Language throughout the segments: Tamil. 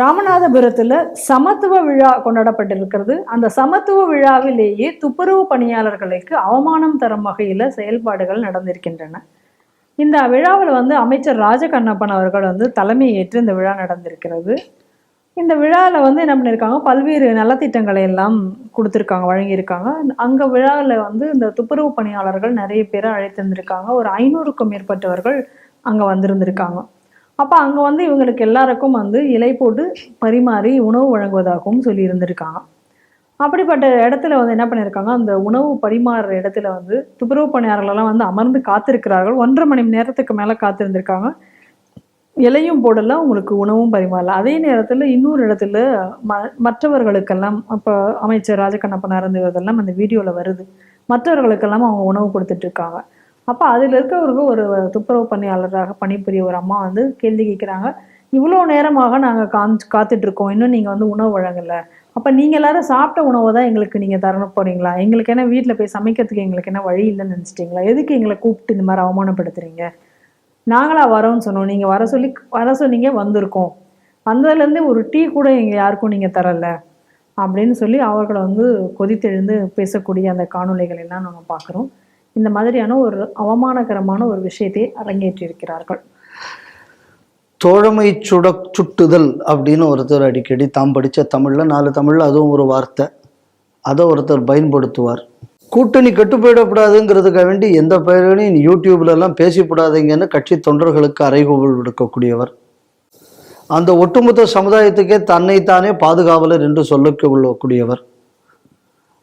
ராமநாதபுரத்தில் சமத்துவ விழா கொண்டாடப்பட்டிருக்கிறது. அந்த சமத்துவ விழாவிலேயே துப்புரவு பணியாளர்களுக்கு அவமானம் தரும் வகையில் செயல்பாடுகள் நடந்திருக்கின்றன. இந்த விழாவில் வந்து அமைச்சர் ராஜகண்ணப்பன் அவர்கள் வந்து தலைமை ஏற்று இந்த விழா நடந்திருக்கிறது. இந்த விழாவில் வந்து என்ன பண்ணியிருக்காங்க பல்வேறு நலத்திட்டங்களை எல்லாம் கொடுத்துருக்காங்க வழங்கியிருக்காங்க. அங்கே விழாவில் வந்து இந்த துப்புரவு பணியாளர்கள் நிறைய பேரை அழைத்திருந்திருக்காங்க. ஒரு ஐநூறுக்கும் மேற்பட்டவர்கள் அங்கே வந்திருந்திருக்காங்க. அப்போ அங்கே வந்து இவங்களுக்கு எல்லாருக்கும் வந்து இலை போட்டு பரிமாறி உணவு வழங்குவதாகவும் சொல்லி இருந்திருக்காங்க அப்படிப்பட்ட இடத்துல வந்து என்ன பண்ணியிருக்காங்க அந்த உணவு பரிமாறுற இடத்துல வந்து துப்புரவு பணியாளர்களெல்லாம் வந்து அமர்ந்து காத்திருக்கிறார்கள். ஒன்றரை மணி நேரத்துக்கு மேலே காத்திருந்திருக்காங்க. இலையும் போடல உங்களுக்கு உணவும் பரிமாறலாம் அதே நேரத்தில் இன்னொரு இடத்துல ம மற்றவர்களுக்கெல்லாம் அப்போ அமைச்சர் ராஜகண்ணப்பன் இருந்ததெல்லாம் அந்த வீடியோவில் வருது. மற்றவர்களுக்கெல்லாம் அவங்க உணவு கொடுத்துட்ருக்காங்க அப்போ அதில் இருக்கவர்கள் ஒரு துப்புரவு பணியாளராக பணிபுரிய ஒரு அம்மா வந்து கேள்வி கேட்குறாங்க இவ்வளோ நேரமாக நாங்கள் காமிச்சு காத்துட்டு இருக்கோம் இன்னும் நீங்கள் வந்து உணவு வழங்கலை. அப்போ நீங்கள் எல்லாரும் சாப்பிட்ட உணவை தான் எங்களுக்கு நீங்கள் தரணும் போறீங்களா? எங்களுக்கு என்ன வீட்டில் போய் சமைக்கிறதுக்கு எங்களுக்கு என்ன வழி இல்லைன்னு நினச்சிட்டிங்களா? எதுக்கு எங்களை கூப்பிட்டு இந்த மாதிரி அவமானப்படுத்துறீங்க? நாங்களா வரோம்னு சொன்னோம். நீங்கள் வர சொல்லி வர சொன்னீங்க வந்திருக்கோம். வந்ததுலேருந்து ஒரு டீ கூட எங்கள் யாருக்கும் நீங்கள் தரல. அப்படின்னு சொல்லி அவர்களை வந்து கொதித்தெழுந்து பேசக்கூடிய அந்த காணொளிகள் எல்லாம் நம்ம பார்க்குறோம் இந்த மாதிரியான ஒரு அவமானகரமான ஒரு விஷயத்தை அரங்கேற்றியிருக்கிறார்கள். தோழமை சுட சுட்டுதல் அப்படின்னு ஒருத்தர் அடிக்கடி தாம் படித்த தமிழில் நாலு தமிழில் அதுவும் ஒரு வார்த்தை. அதை ஒருத்தர் பயன்படுத்துவார். கூட்டணி கெட்டு போயிடக்கூடாதுங்கிறதுக்காக வேண்டி எந்த பெயரையும் யூடியூப்லலாம் பேசிவிடாதீங்கன்னு கட்சி தொண்டர்களுக்கு அறைகூவல் விடுக்கக்கூடியவர். அந்த ஒட்டுமொத்த சமுதாயத்துக்கே தன்னைத்தானே பாதுகாவலர் என்று சொல்லக்கூடியவர்.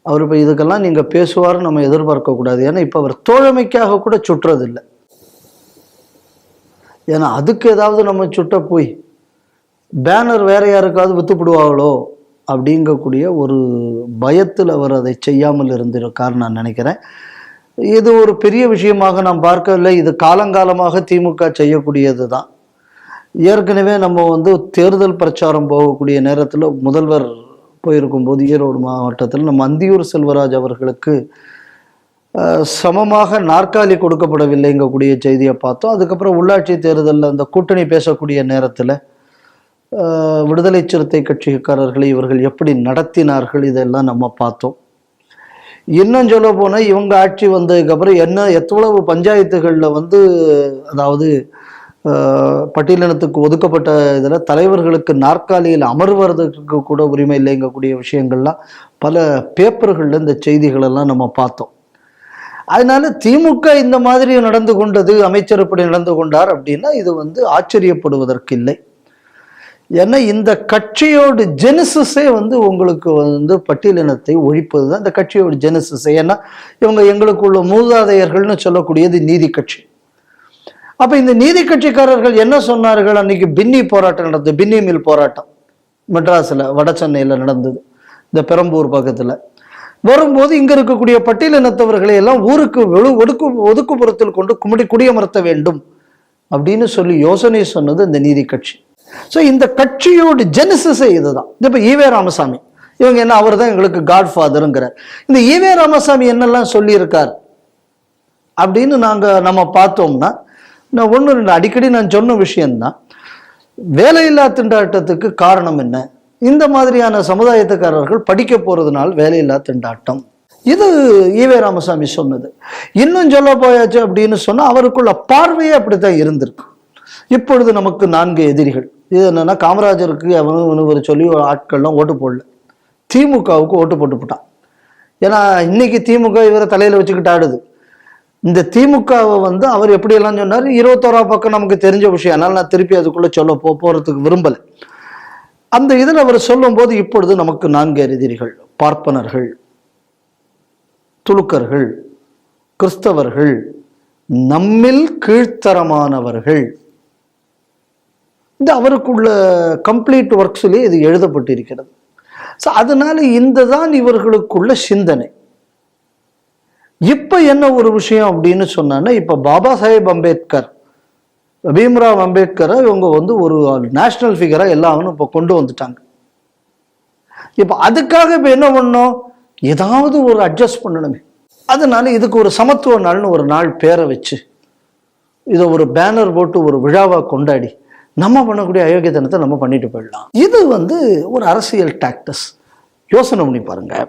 அவர் இப்போ இதுக்கெல்லாம் நீங்கள் பேசுவார் நம்ம எதிர்பார்க்கக்கூடாது ஏன்னா இப்போ அவர் தோழமைக்காக கூட சுற்றுறதில்லை ஏன்னா அதுக்கு ஏதாவது நம்ம சுட்ட போய் பேனர் வேற யாருக்காவது வித்துப்பிடுவாங்களோ அப்படிங்கக்கூடிய ஒரு பயத்தில் அவர் அதை செய்யாமல் இருந்திருக்கார் நான் நினைக்கிறேன். இது ஒரு பெரிய விஷயமாக நாம் பார்க்கவில்லை. இது காலங்காலமாக திமுக செய்யக்கூடியது தான் ஏற்கனவே நம்ம வந்து தேர்தல் பிரச்சாரம் போகக்கூடிய நேரத்தில் முதல்வர் போயிருக்கும்போது ஈரோடு மாவட்டத்தில் நம்ம அந்தியூர் செல்வராஜ் அவர்களுக்கு சமமாக நாற்காலி கொடுக்கப்படவில்லைங்கக்கூடிய செய்தியை பார்த்தோம். அதுக்கப்புறம் உள்ளாட்சி தேர்தலில் அந்த கூட்டணி பேசக்கூடிய நேரத்தில் விடுதலை சிறுத்தை கட்சிக்காரர்களை இவர்கள் எப்படி நடத்தினார்கள் இதெல்லாம் நம்ம பார்த்தோம். இன்னும் சொல்ல போனால் இவங்க ஆட்சி வந்ததுக்கப்புறம் என்ன எவ்வளவு பஞ்சாயத்துகளில் வந்து அதாவது பட்டியலினத்துக்கு ஒதுக்கப்பட்ட இதில் தலைவர்களுக்கு நாற்காலியில் அமர்வதற்கு கூட உரிமை இல்லைங்கக்கூடிய விஷயங்கள்லாம் பல பேப்பர்களில் இந்த செய்திகளெல்லாம் நம்ம பார்த்தோம். அதனால திமுக இந்த மாதிரி நடந்து கொண்டது அமைச்சர் இப்படி நடந்து கொண்டார் அப்படின்னா இது வந்து ஆச்சரியப்படுவதற்கு இல்லை. ஏன்னா இந்த கட்சியோட ஜெனிசஸே வந்து உங்களுக்கு வந்து பட்டியலினத்தை ஒழிப்பது தான் இந்த கட்சியோட ஜெனிசஸ். ஏன்னா இவங்க எங்களுக்குள்ள மூதாதையர்கள்னு சொல்லக்கூடியது நீதி கட்சி. அப்ப இந்த நீதி கட்சிக்காரர்கள் என்ன சொன்னார்கள்? அன்னைக்கு பின்னி போராட்டம் நடந்தது. பின்னி மில் போராட்டம். மெட்ராஸ்ல வட சென்னையில நடந்தது. இந்த பெரம்பூர் பக்கத்துல. வரும்போது இங்க இருக்கக்கூடிய பட்டியலினத்தவர்களை எல்லாம் ஊருக்கு வெளு ஒடுக்கு ஒதுக்குப்புறத்தில் கொண்டு குமுடி குடியமர்த்த வேண்டும் அப்படின்னு சொல்லி யோசனை சொன்னது இந்த நீதி கட்சி. ஸோ இந்த கட்சியோட ஜெனிசஸே இதுதான். இப்போ ஈவே ராமசாமி. இவங்க என்ன அவர் தான் எங்களுக்கு காட் ஃபாதருங்கிறார் இந்த ஈவே ராமசாமி என்னெல்லாம் சொல்லியிருக்கார்? அப்படின்னு நாங்கள் நம்ம பார்த்தோம்னா நான் ஒன்று ரெண்டு அடிக்கடி நான் சொன்ன விஷயந்தான் வேலையில்லா திண்டாட்டத்துக்கு காரணம் என்ன? இந்த மாதிரியான சமுதாயத்துக்காரர்கள் படிக்க போகிறதுனால் வேலையில்லா திண்டாட்டம் இது ஈவே ராமசாமி சொன்னது. இன்னும் சொல்ல போயாச்சு அப்படின்னு சொன்னால் அவருக்குள்ள பார்வையே அப்படித்தான் இருந்திருக்கு. இப்பொழுது நமக்கு நான்கு எதிரிகள். இது என்னன்னா காமராஜருக்கு அவனு ஒரு சொல்லி ஒரு ஆட்கள்லாம் ஓட்டு போடல. திமுகவுக்கு ஓட்டு போட்டு போட்டான் ஏன்னா இன்னைக்கு திமுக இவரை தலையில் வச்சுக்கிட்டு ஆடுது. இந்த திமுகவை வந்து அவர் எப்படியெல்லாம் சொன்னார்? இருபத்தோரா பக்கம் நமக்கு தெரிஞ்ச விஷயம். அதனால் நான் திருப்பி அதுக்குள்ளே சொல்ல போ போகிறதுக்கு விரும்பலை. அந்த இதில் அவர் சொல்லும்போது இப்பொழுது நமக்கு நான்கு அறிதிரிகள் பார்ப்பனர்கள் துலுக்கர்கள் கிறிஸ்தவர்கள் நம்மில் கீழ்த்தரமானவர்கள். இந்த அவருக்குள்ள கம்ப்ளீட் ஒர்க்ஸ்லேயே இது எழுதப்பட்டிருக்கிறது. ஸோ அதனால இந்த தான் இவர்களுக்குள்ள சிந்தனை. இப்போ என்ன ஒரு விஷயம் அப்படின்னு சொன்னான்னா இப்போ பாபா சாஹேப் அம்பேத்கர் பீம்ராவ் அம்பேத்கரை இவங்க வந்து ஒரு நேஷனல் ஃபிகராக எல்லாரும் இப்போ கொண்டு வந்துட்டாங்க. இப்போ அதுக்காக இப்போ என்ன பண்ணோம் ஏதாவது ஒரு அட்ஜஸ்ட் பண்ணணுமே. அதனால இதுக்கு ஒரு சமத்துவ நாள்னு ஒரு நாள் பேரை வச்சு இதை ஒரு பேனர் போட்டு ஒரு விழாவாக கொண்டாடி நம்ம பண்ணக்கூடிய அயோக்கியத்தனத்தை நம்ம பண்ணிட்டு போயிடலாம். இது வந்து ஒரு அரசியல் டாக்டஸ் யோசனை பண்ணி பாருங்கள்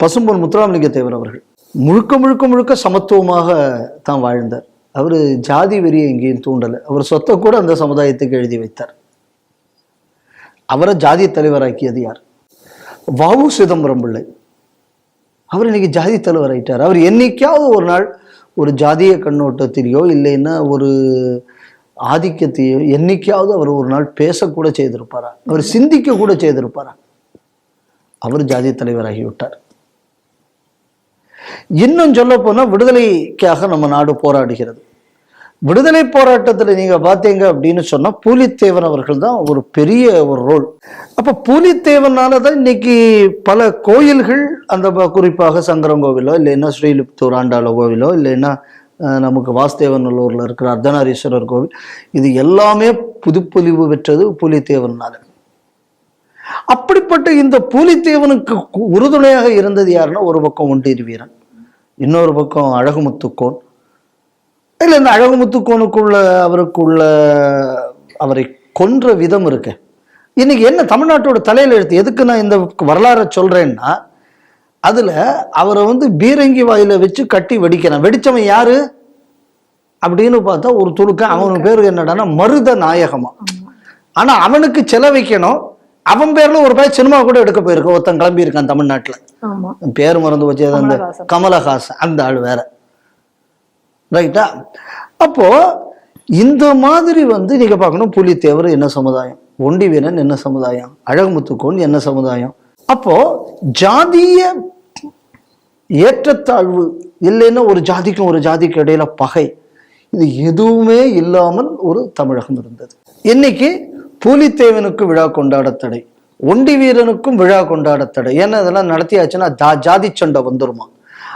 பசும்பொன் முத்துராமலிங்க தேவர் அவர்கள் முழுக்க முழுக்க முழுக்க சமத்துவமாக தான் வாழ்ந்தார். அவர் ஜாதி வெறியை எங்கேயும் தூண்டலை. அவர் சொத்தை கூட அந்த சமுதாயத்துக்கு எழுதி வைத்தார். அவரை ஜாதி தலைவராக்கியது யார்? வவு சிதம்பரம் பிள்ளை. அவர் இன்னைக்கு ஜாதி தலைவர் ஆயிட்டார் அவர் என்னைக்காவது ஒரு நாள் ஒரு ஜாதிய கண்ணோட்டத்திலேயோ இல்லைன்னா ஒரு ஆதிக்கத்தையோ என்னைக்காவது அவர் ஒரு நாள் பேசக்கூட செய்திருப்பாரா? அவர் சிந்திக்க கூட செய்திருப்பாரா? அவர் ஜாதி தலைவராகி விட்டார். இன்னும் சொல்ல போனா விடுதலைக்காக நம்ம நாடு போராடுகிறது. விடுதலை போராட்டத்தில் நீங்க பார்த்தீங்க அப்படின்னு சொன்னா பூலித்தேவன் அவர்கள் தான் ஒரு பெரிய ஒரு ரோல். அப்ப பூலித்தேவனால தான் இன்னைக்கு பல கோயில்கள் அந்த குறிப்பாக சங்கரங்கோவிலோ இல்லைன்னா ஸ்ரீலிப்தூர் ஆண்டாள கோவிலோ இல்லைன்னா நமக்கு வாசுதேவநல்லூரில் இருக்கிற அர்த்தநாரீஸ்வரர் கோவில் இது எல்லாமே புதுப்பொலிவு பெற்றது பூலித்தேவனால. அப்படிப்பட்ட இந்த பூலித்தேவனுக்கு உறுதுணையாக இருந்தது யாருன்னா ஒரு பக்கம் ஒண்டீர் வீரன். இன்னொரு பக்கம் அழகுமுத்துக்கோன். இல்லை இந்த அழகுமுத்துக்கோனுக்குள்ள அவருக்குள்ள அவரை கொன்ற விதம் இருக்கு. இன்னைக்கு என்ன தமிழ்நாட்டோட தலையில எழுத்து? எதுக்கு நான் இந்த வரலாறை சொல்றேன்னா அதுல அவரை வந்து பீரங்கி வாயில வச்சு கட்டி வெடிக்கிறான். வெடிச்சவன் யாரு? அப்படின்னு பார்த்தா ஒரு துணுக்க அவனுக்கு பேரு என்னடான்னா மருத நாயகமா. ஆனா அவனுக்கு செலவைக்கணும் அவன் பேர்ல ஒரு பேர் சினிமா கூட எடுக்க போயிருக்க ஒருத்தன் கிளம்பி இருக்கான் தமிழ்நாட்டுல. பேர் மறந்து வச்சு அது அந்த கமலஹாசன். அந்த ஆள் வேற. ரைட்டா அப்போ இந்த மாதிரி வந்து நீங்க பார்க்கணும் புலித்தேவர் என்ன சமுதாயம்? ஒண்டி வீரன் என்ன சமுதாயம்? அழகுமுத்துக்கோன் என்ன சமுதாயம்? அப்போ ஜாதிய ஏற்றத்தாழ்வு இல்லைன்னா ஒரு ஜாதிக்கும் ஒரு ஜாதிக்கு இடையில பகை. இது எதுவுமே இல்லாமல் ஒரு தமிழகம் இருந்தது. இன்னைக்கு பூலித்தேவனுக்கு விழா கொண்டாட தடை. ஒண்டி வீரனுக்கும் விழா கொண்டாட தடை ஏன்னா இதெல்லாம் நடத்தியாச்சுன்னா ஜா- ஜாதி சண்டை வந்துருமா?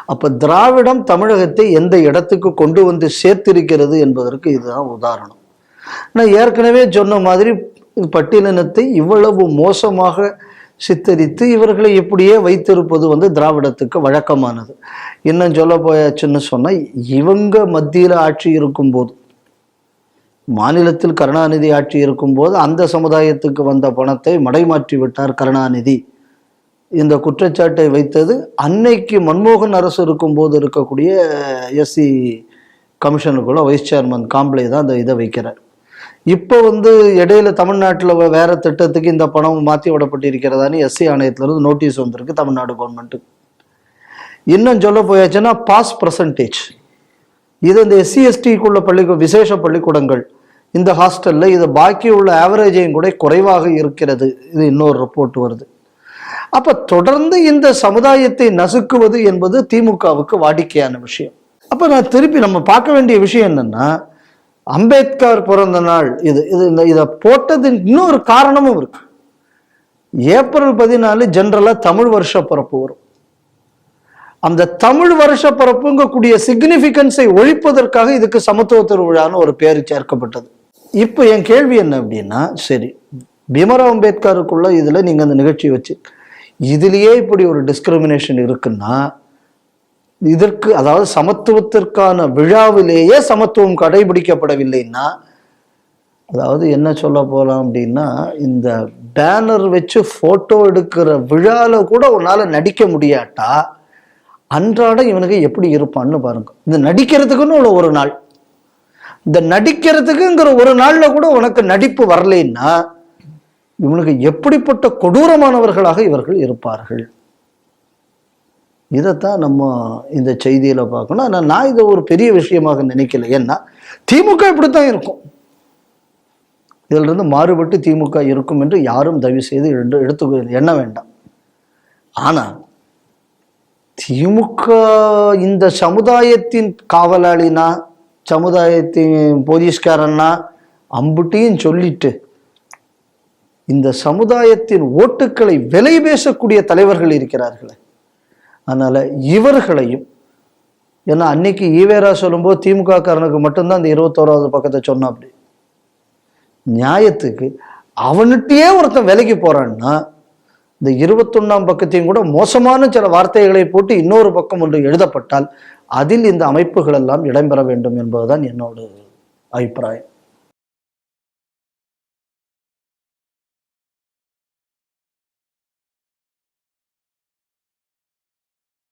அப்ப திராவிடம் தமிழகத்தை எந்த இடத்துக்கு கொண்டு வந்து சேர்த்திருக்கிறது என்பதற்கு இதுதான் உதாரணம். நான் ஏற்கனவே சொன்ன மாதிரி பட்டியலினத்தை இவ்வளவு மோசமாக சித்தரித்து இவர்களை இப்படியே வைத்திருப்பது வந்து திராவிடத்துக்கு வழக்கமானது. இன்னும் சொல்ல போயாச்சுன்னு சொன்னா இவங்க மத்தியில ஆட்சி இருக்கும்போது மாநிலத்தில் கருணாநிதி ஆட்சி இருக்கும்போது அந்த சமுதாயத்துக்கு வந்த பணத்தை மடைமாற்றி விட்டார் கருணாநிதி. இந்த குற்றச்சாட்டை வைத்தது அன்னைக்கு மன்மோகன் அரசு இருக்கும்போது இருக்கக்கூடிய எஸ்சி கமிஷனுக்குள்ள வைஸ் சேர்மன் காம்ப்ளே தான் அந்த இதை வைக்கிறார். இப்போ வந்து இடையில தமிழ்நாட்டில் வேற திட்டத்துக்கு இந்த பணம் மாற்றி விடப்பட்டிருக்கிறதான்னு எஸ்சி ஆணையத்திலிருந்து நோட்டீஸ் வந்திருக்கு தமிழ்நாடு கவர்மெண்ட்டுக்கு இன்னும் சொல்ல போயாச்சுன்னா பாஸ் பர்சன்டேஜ் இது இந்த எஸ்சி எஸ்டிக்குள்ள பள்ளி விசேஷ பள்ளிக்கூடங்கள். இந்த ஹாஸ்டல்ல இது பாக்கி உள்ள ஆவரேஜையும் கூட குறைவாக இருக்கிறது. இது இன்னொரு ரிப்போர்ட் வருது. அப்ப தொடர்ந்து இந்த சமுதாயத்தை நசுக்குவது என்பது திமுகவுக்கு வாடிக்கையான விஷயம். அப்ப நான் திருப்பி நம்ம பார்க்க வேண்டிய விஷயம் என்னன்னா அம்பேத்கர் பிறந்த நாள் இது இது இந்த இதை போட்டது இன்னொரு காரணமும் இருக்கு. ஏப்ரல் பதினாலு ஜென்ரலா தமிழ் வருஷ பிறப்பு வரும். அந்த தமிழ் வருஷ பிறப்புங்கக்கூடிய சிக்னிஃபிகன்ஸை ஒழிப்பதற்காக இதுக்கு சமத்துவ திருவிழான்னு ஒரு பேர் சேர்க்கப்பட்டது. இப்போ என் கேள்வி என்ன அப்படின்னா சரி பீமராவ் அம்பேத்கருக்குள்ள இதில் நீங்கள் அந்த நிகழ்ச்சி வச்சு இதுலேயே இப்படி ஒரு டிஸ்கிரிமினேஷன் இருக்குன்னா இதற்கு அதாவது சமத்துவத்திற்கான விழாவிலேயே சமத்துவம் கடைபிடிக்கப்படவில்லைன்னா அதாவது என்ன சொல்ல போகலாம் அப்படின்னா இந்த பேனர் வச்சு ஃபோட்டோ எடுக்கிற விழாவில் கூட உன்னால் நடிக்க முடியாட்டா அன்றாடம் இவனுக்கு எப்படி இருப்பான்னு பாருங்க. இந்த நடிக்கிறதுக்குன்னு ஒரு நாள். இந்த நடிக்கிறதுக்குங்கிற ஒரு நாளில் கூட உனக்கு நடிப்பு வரலைன்னா இவனுக்கு எப்படிப்பட்ட கொடூரமானவர்களாக இவர்கள் இருப்பார்கள்? இதைத்தான் நம்ம இந்த செய்தியில் பார்க்கணும். ஆனால் நான் இதை ஒரு பெரிய விஷயமாக நினைக்கல. ஏன்னா திமுக இப்படித்தான் இருக்கும். இதிலிருந்து மாறுபட்டு திமுக இருக்கும் என்று யாரும் தயவு செய்து எடுத்து எடுத்து எண்ண வேண்டாம். ஆனால் திமுக இந்த சமுதாயத்தின் காவலாளினா சமுதாயத்தின் போலீஸ்காரன்னா அம்புட்டியும் சொல்லிட்டு இந்த சமுதாயத்தின் ஓட்டுக்களை விலை பேசக்கூடிய தலைவர்கள் இருக்கிறார்களே. அதனால் இவர்களையும் ஏன்னா அன்னைக்கு ஈவேரா சொல்லும்போது திமுக காரனுக்கு மட்டும்தான் அந்த இருபத்தோராவது பக்கத்தை சொன்னான் அப்படி நியாயத்துக்கு அவன்கிட்டயே ஒருத்தன் விலைக்கு போகிறான்னா இந்த இருபத்தொன்னாம் பக்கத்தையும் கூட மோசமான சில வார்த்தைகளை போட்டு இன்னொரு பக்கம் ஒன்று எழுதப்பட்டால் அதில் இந்த அமைப்புகள் எல்லாம் இடம்பெற வேண்டும் என்பதுதான் என்னோட அபிப்பிராயம்.